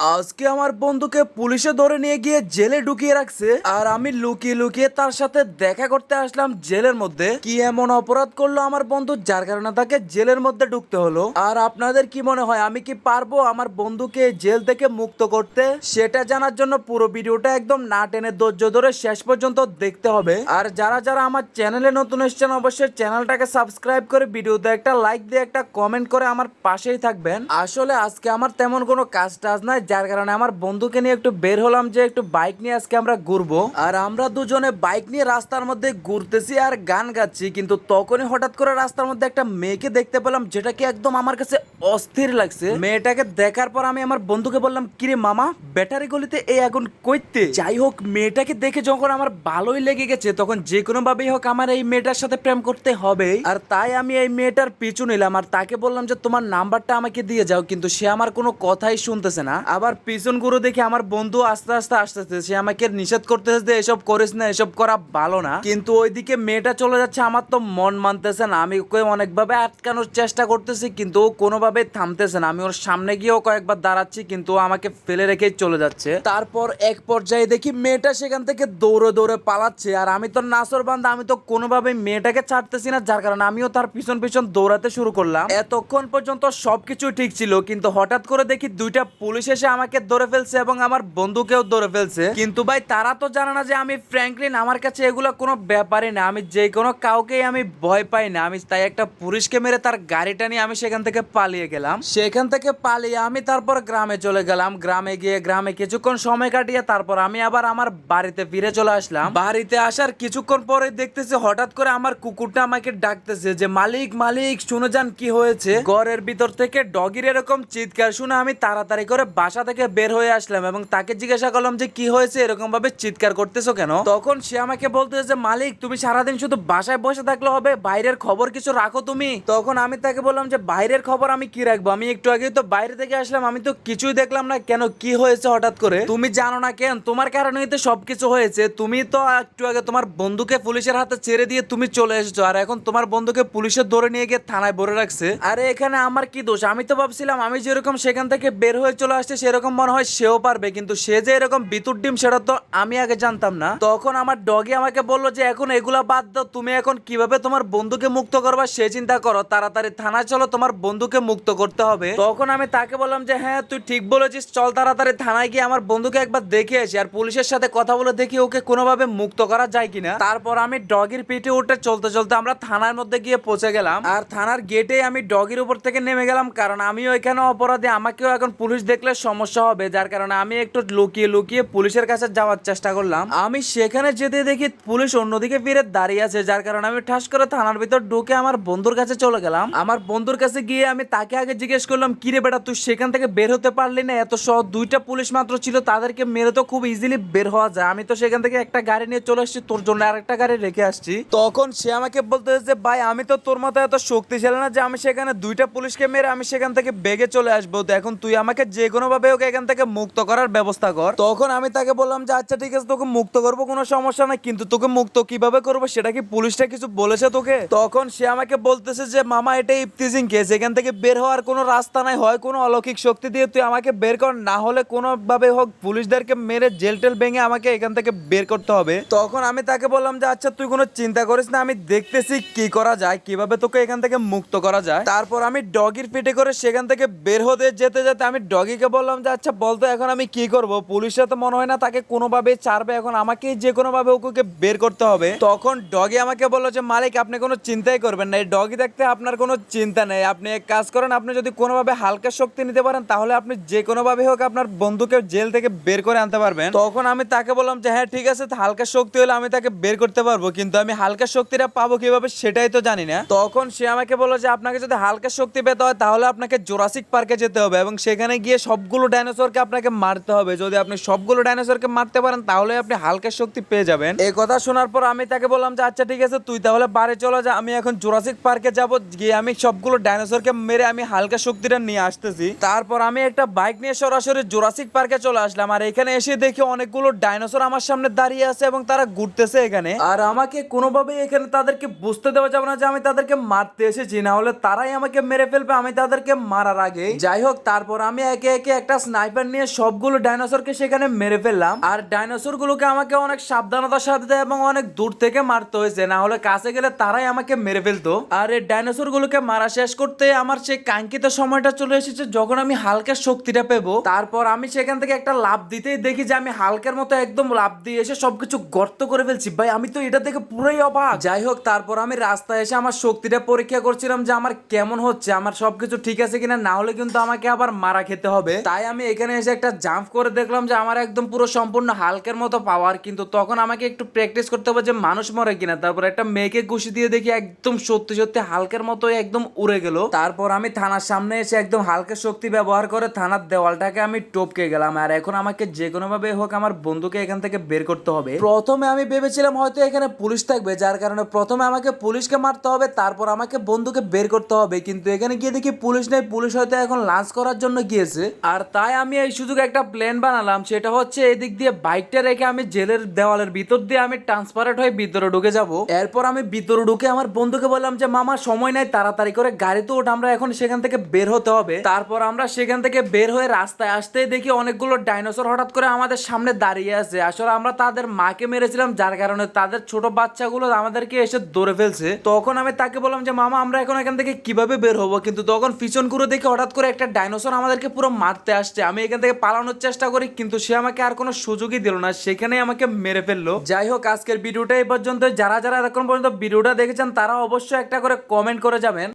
আজকে আমার বন্ধুকে পুলিশে ধরে নিয়ে গিয়ে জেলে ঢুকিয়ে রাখছে, আর আমি লুকিয়ে লুকিয়ে তার সাথে দেখা করতে আসলাম জেলের মধ্যে। কি এমন অপরাধ করল আমার বন্ধু, যার কারণে তাকে জেলের মধ্যে ঢুকতে হলো? আর আপনাদের কি মনে হয়, আমি কি পারব আমার বন্ধুকে জেল থেকে মুক্ত করতে? সেটা জানার জন্য পুরো ভিডিওটা একদম না টেনে ধৈর্য ধরে শেষ পর্যন্ত দেখতে হবে। আর যারা যারা আমার চ্যানেলে নতুন এসছেন, অবশ্যই চ্যানেলটাকে সাবস্ক্রাইব করে ভিডিওতে একটা লাইক দিয়ে, একটা কমেন্ট করে আমার পাশেই থাকবেন। আসলে আজকে আমার তেমন কোনো কাজ টাজ নাই যার কারণে আমার বন্ধুকে নিয়ে একটু বের হলাম যে একটু বাইক নিয়ে আজকে আমরা ঘুরবো। আর আমরা দুজনে বাইক নিয়ে রাস্তার মধ্যে ঘুরতেছি আর গান গাচ্ছি, কিন্তু তখনই হঠাৎ করে রাস্তার মধ্যে একটা মেয়েকে দেখতে পেলাম যেটা কি একদম আমার কাছে অস্থির লাগছে। মেয়েটাকে দেখার পর আমি আমার বন্ধুকে বললাম, কিরে মামা, ব্যাটারি গলিতে এই আগুন কইতে? যাই হোক, মেয়েটাকে দেখে যখন আমার ভালোই লেগে গেছে, তখন যে কোনো ভাবেই হোক আমার এই মেয়েটার সাথে প্রেম করতে হবে। আর তাই আমি এই মেয়েটার পিছু নিলাম, আর তাকে বললাম যে, তোমার নাম্বারটা আমাকে দিয়ে যাও, কিন্তু সে আমার কোনো কথাই শুনতেছে না। আবার পিছন গুরু দেখে আমার বন্ধু আস্তে আস্তে আসতেছে। সে আমাকে নিষেধ করতেছে যে এসব করিস না, এসব করা ভালো না। কিন্তু ওইদিকে মেয়েটা চলে যাচ্ছে, আমার তো মন মানতেছে না। আমি ওকে অনেকভাবে আটকানোর চেষ্টা করতেছি, কিন্তু ও কোনোভাবে থামতেছে না। আমি ওর সামনে গিয়েও কয়েকবার দাঁড়াচ্ছি, কিন্তু আমাকে ফেলে রেখেই চলে যাচ্ছে। তারপর এক পর্যায়ে দেখি মেয়েটা সেখান থেকে দৌড়ে দৌড়ে পালাচ্ছে, আর আমি তো নাসর বান্ধা আমি তো কোনোভাবে মেয়েটাকে ছাড়তেছি না, যার কারণে আমিও তার পিছন পিছন দৌড়াতে শুরু করলাম। এতক্ষণ পর্যন্ত সবকিছু ঠিক ছিল, কিন্তু হঠাৎ করে দেখি দুইটা পুলিশ এসে আমাকে ধরে ফেলছে এবং আমার বন্ধুকেও ধরে ফেলছে। কিন্তু ভাই, তারা তো জানে না যে আমি ফ্র্যাঙ্কলিন আমার কাছে এগুলো কোনো ব্যাপারই না। আমি যে কোনো কাউকেই আমি ভয় পাই না। আমি তাই একটা পুলিশকে মেরে তার গাড়িটা নিয়ে আমি সেখান থেকে পালিয়ে গেলাম। সেখান থেকে পালিয়ে আমি তারপর গ্রামে চলে গেলাম। গ্রামে গিয়ে গ্রামে কিছুক্ষণ সময় কাটিয়ে তারপর আমি আবার আমার বাড়িতে ফিরে চলে আসলাম। বাড়িতে আসার কিছুক্ষণ পরে দেখতেছি হঠাৎ করে আমার কুকুরটা আমাকে ডাকতেছে যে, মালিক মালিক, শুনে যান কি হয়েছে? ঘরের ভিতর থেকে ডগির এরকম চিৎকার শুনে আমি তাড়াতাড়ি করে বাসা থেকে বের হয়ে আসলাম এবং তাকে জিজ্ঞাসা করলাম যে কি হয়েছে এরকম ভাবে চিৎকার করতেছো কেন? তখন সে আমাকে বলতেছে যে, মালিক, তুমি সারাদিন শুধু বাসায় বসে থাকলে হবে, বাইরের খবর কিছু রাখো তুমি। তখন আমি তাকে বললাম যে, বাইরের খবর আমি কি রাখব? আমি একটু আগে তো বাইরে থেকে আসলাম, আমি তো কিছুই দেখলাম না, কেন, কি হয়েছে হঠাৎ করে? তুমি জানো না কেন, তোমার কারণেই তো সবকিছু হয়েছে। তুমি তো একটু আগে তোমার বন্ধুকে পুলিশের হাতে ছেড়ে দিয়ে তুমি চলে এসেছ, আর এখন তোমার বন্ধুকে পুলিশের ধরে নিয়ে গিয়ে থানায় ভরে রাখছে। আরে, এখানে আমার কি দোষ? আমি তো ভাবছিলাম, আমি যেরকম সেখান থেকে বের হয়ে চলে আসছে সেরকম মনে হয় সেও পারবে, কিন্তু সে যে এরকম বিতুর ডিম, সেটা তো আমি আগে জানতাম না। তখন আমার ডগি আমাকে বলল যে, এখন এগুলা বাদ দাও, তুমি এখন কীভাবে তোমার বন্ধুকে মুক্ত করবা, সে চিন্তা করো। তাড়াতাড়ি থানায় চলো, তোমার বন্ধুকে মুক্ত করতে হবে। তখন আমি তাকে বললাম যে হ্যাঁ তুই ঠিক বলেছিস, চল তাড়াতাড়ি থানায় গিয়ে আমার বন্ধুকে একবার দেখে আসি, আর পুলিশের সাথে কথা বলে দেখি ওকে কোনোভাবে মুক্ত করা যায় কিনা। তারপর আমি ডগির পিঠে উঠে চলতে চলতে আমরা থানার মধ্যে গিয়ে পৌঁছে গেলাম। আর থানার গেটে আমি ডগির উপর থেকে নেমে গেলাম, কারণ আমিও এখানে অপরাধী, আমাকেও এখন পুলিশ দেখলে সমস্যা হবে, যার কারণে আমি একটু লুকিয়ে লুকিয়ে পুলিশের কাছে যাওয়ার চেষ্টা করলাম। আমি সেখানে যেতে দেখি পুলিশ অন্যদিকে ফিরে দাঁড়িয়ে আছে, যার কারণে আমি ঠাস করে থানার ভিতর ঢুকে আমার বন্ধুর কাছে চলে গেলাম। আমার বন্ধুর কাছে গিয়ে আমি তাকে আগে জিজ্ঞেস করলাম, কিরে বেটা, তুই সেখান থেকে বের হতে পারলি না? এত সহ দুইটা পুলিশ মাত্র ছিল, তাদেরকে মেরে তো খুব ইজিলি বের হওয়া যায়। আমি তো সেখান থেকে একটা গাড়ি নিয়ে চলে আসছি, তোর জন্য আরেকটা গাড়ি রেখে আসছি। তখন সে আমাকে বলতে যে, ভাই, আমি তো তোর মতো এত শক্তিশালী না যে, আমি সেখানে দুইটা পুলিশকে মেরে আমি সেখান থেকে বেগে চলে আসব। তো এখন তুই আমাকে যে কোনো ভাবে ওকে এখান থেকে মুক্ত করার ব্যবস্থা কর। তখন আমি তাকে বললাম যে আচ্ছা ঠিক আছে, তোকে মুক্ত করব, কোনো সমস্যা নাই, কিন্তু তোকে মুক্ত কীভাবে করব, সেটা কি পুলিশটা কিছু বলেছে তোকে? তখন সে আমাকে বলতেছে যে, মামা, এটা ইফতিজিং কেস এখান থেকে বের হওয়ার কোনো রাস্তা নাই, হয় কোনো অলৌকিক শক্তি দিয়ে তুই আমাকে বের কর, না হলে কোনোভাবে হোক পুলিশদেরকে মেরে জেল টেল ভেঙে আমাকে এখান থেকে বের করতে হবে। তখন আমি তাকে বললাম যে আচ্ছা তুই কোনো চিন্তা করিস না, আমি দেখতেছি কি করা যায়, কীভাবে তোকে এখান থেকে মুক্ত করা যায়। তারপর আমি ডগির পিঠে করে সেখান থেকে বের হতে যেতে যেতে আমি ডগিকে বললাম যে আচ্ছা বলতো এখন আমি কি করব? পুলিশরা তো মনে হয় না, তাকে কোনোভাবে ছাড়বে। এখন আমাকেই যে কোনোভাবে ওকে বের করতে হবে। তখন ডগি আমাকে বলল যে, মালিক, আপনি কোনো চিন্তাই করবেন না। এই ডগি দেখতে আপনার কোনো চিন্তা নেই। আপনি এক কাজ করেন, আপনি যদি কোনোভাবে হালকা শক্তি নিতে পারেন, তাহলে আপনি যে কোনোভাবে হোক আপনার বন্ধুকে জেল থেকে বের করে আনতে পারবেন। তখন আমি তাকে বললাম যে হ্যাঁ ঠিক আছে, হালকা শক্তি হলে আমি তাকে বের করতে পারব, কিন্তু আমি হালকা শক্তিটা পাবো কীভাবে সেটাই তো জানি না। তখন সে আমাকে বলল যে, আপনাকে যদি হালকা শক্তি পেতে হয়, তাহলে আপনাকে জোরাসিক পার্কে যেতে হবে এবং সেখানে গিয়ে সবগুলো ডাইনোসরকে আপনাকে মারতে হবে। যদি আপনি সবগুলো ডাইনোসরকে মারতে পারেন, তাহলে আপনি হালকা শক্তি পেয়ে যাবেন। এই কথা শোনার পর আমি তাকে বললাম যে আচ্ছা ঠিক আছে, তুই তাহলে বাড়ি চলে যা। আমি এখন জোরাসিক পার্কে যাব। গিয়ে আমি সবগুলো ডাইনোসরকে মেরে আমি হালকা শক্তিটা নিয়ে আসতেছি। তারপর আমি একটা বাইক নিয়ে সরাসরি জোরাসিক পার্কে চলে আসলাম। আর এখানে এসে দেখি অনেকগুলো ডাইনোসর আমার সামনে দাঁড়িয়ে আছে এবং তারা ঘুরতেছে এখানে। আর আমাকে কোনোভাবেই এখানে তাদেরকে বুঝতে দেওয়া যাবে না যে, আমি তাদেরকে মারতে এসেছি। না হলে তারাই আমাকে মেরে ফেলবে, আমি তাদেরকে মারার আগে যাই হোক, তারপর আমি একে একে একটা একটা স্নাইপার নিয়ে সবগুলো ডাইনোসরকে সেখানে মেরে ফেললাম। আর ডাইনোসর গুলোকে আমাকে অনেক সাবধানতার সাথে এবং অনেক দূর থেকে মারতে হয়েছে। না হলে কাছে গেলে তারাই আমাকে মেরে ফেলতো। আর এই ডাইনোসর গুলোকে মারা শেষ করতে আমার সেই কাঙ্ক্ষিত সময়টা চলে এসেছে যখন আমি হালকা শক্তিটা পেবো। তারপর আমি সেখান থেকে একটা লাভ দিতেই দেখি যে আমি হালকার মতো একদম লাভ দিয়ে এসে সবকিছু গর্ত করে ফেলছি। ভাই, আমি তো এটা দেখে পুরোই অবাক। যাই হোক, তারপর আমি রাস্তায় এসে আমার শক্তিটা পরীক্ষা করছিলাম যে আমার কেমন হচ্ছে, আমার সবকিছু ঠিক আছে কিনা, না হলে কিন্তু আমাকে আবার মারা খেতে হবে। তাই আমি এখানে এসে একটা জাম্প করে দেখলাম যে আমার একদম পুরো সম্পূর্ণ হালকের মতো পাওয়ার কিন্তু তখন আমাকে একটু প্র্যাকটিস করতে হবে যে মানুষ মরে কিনা। তারপর একটা মেয়েকে ঘুষি দিয়ে দেখি একদম সত্যি সত্যি হালকের মতো একদম উড়ে গেল। তারপর আমি থানার সামনে এসে একদম হালকা শক্তি ব্যবহার করে থানার দেওয়ালটাকে আমি টপকে গেলাম। আর এখন আমাকে যে কোনো ভাবে হোক আমার বন্ধুকে এখান থেকে বের করতে হবে। প্রথমে আমি ভেবেছিলাম হয়তো এখানে পুলিশ থাকবে, যার কারণে প্রথমে আমাকে পুলিশকে মারতে হবে, তারপর আমাকে বন্ধুকে বের করতে হবে। কিন্তু এখানে গিয়ে দেখি পুলিশ নেই, পুলিশ হয়তো এখন লাঞ্চ করার জন্য গিয়েছে। আর তাই আমি এই সুযোগ একটা প্ল্যান বানালাম, সেটা হচ্ছে এদিক দিয়ে বাইকটা রেখে আমি জেলের দেওয়ালের ভিতর দিয়ে আমি ট্রান্সপারেট হয়ে ভিতরে ঢুকে যাব। এরপর আমি ভিতরে ঢুকে আমার বন্ধুকে বললাম যে, মামা, সময় নাই, তাড়াতাড়ি করে গাড়িতে ওঠ আমরা এখন সেখান থেকে বের হতে হবে। তারপর আমরা সেখান থেকে বের হয়ে রাস্তায় আসতেই দেখি অনেকগুলো ডাইনোসর হঠাৎ করে আমাদের সামনে দাঁড়িয়ে আছে। আসলে আমরা তাদের মাকে মেরেছিলাম, যার কারণে তাদের ছোট বাচ্চাগুলো আমাদেরকে এসে ধরে ফেলছে। তখন আমি তাকে বললাম যে, মামা, আমরা এখন এখান থেকে কীভাবে বের হব? কিন্তু তখন পিছন করে দেখি হঠাৎ করে একটা ডাইনোসর আমাদেরকে পুরো মারতে আসছে। আমি এখান থেকে পালানোর চেষ্টা করি, কিন্তু সে আমাকে আর কোনো সুযোগই দিল না। সেখানে আমাকে মেরে ফেলল। যাই হোক, আজকের ভিডিওটা এই পর্যন্ত যারা যারা এখন পর্যন্ত ভিডিওটা দেখেছেন, তারা অবশ্যই একটা করে কমেন্ট করে যাবেন।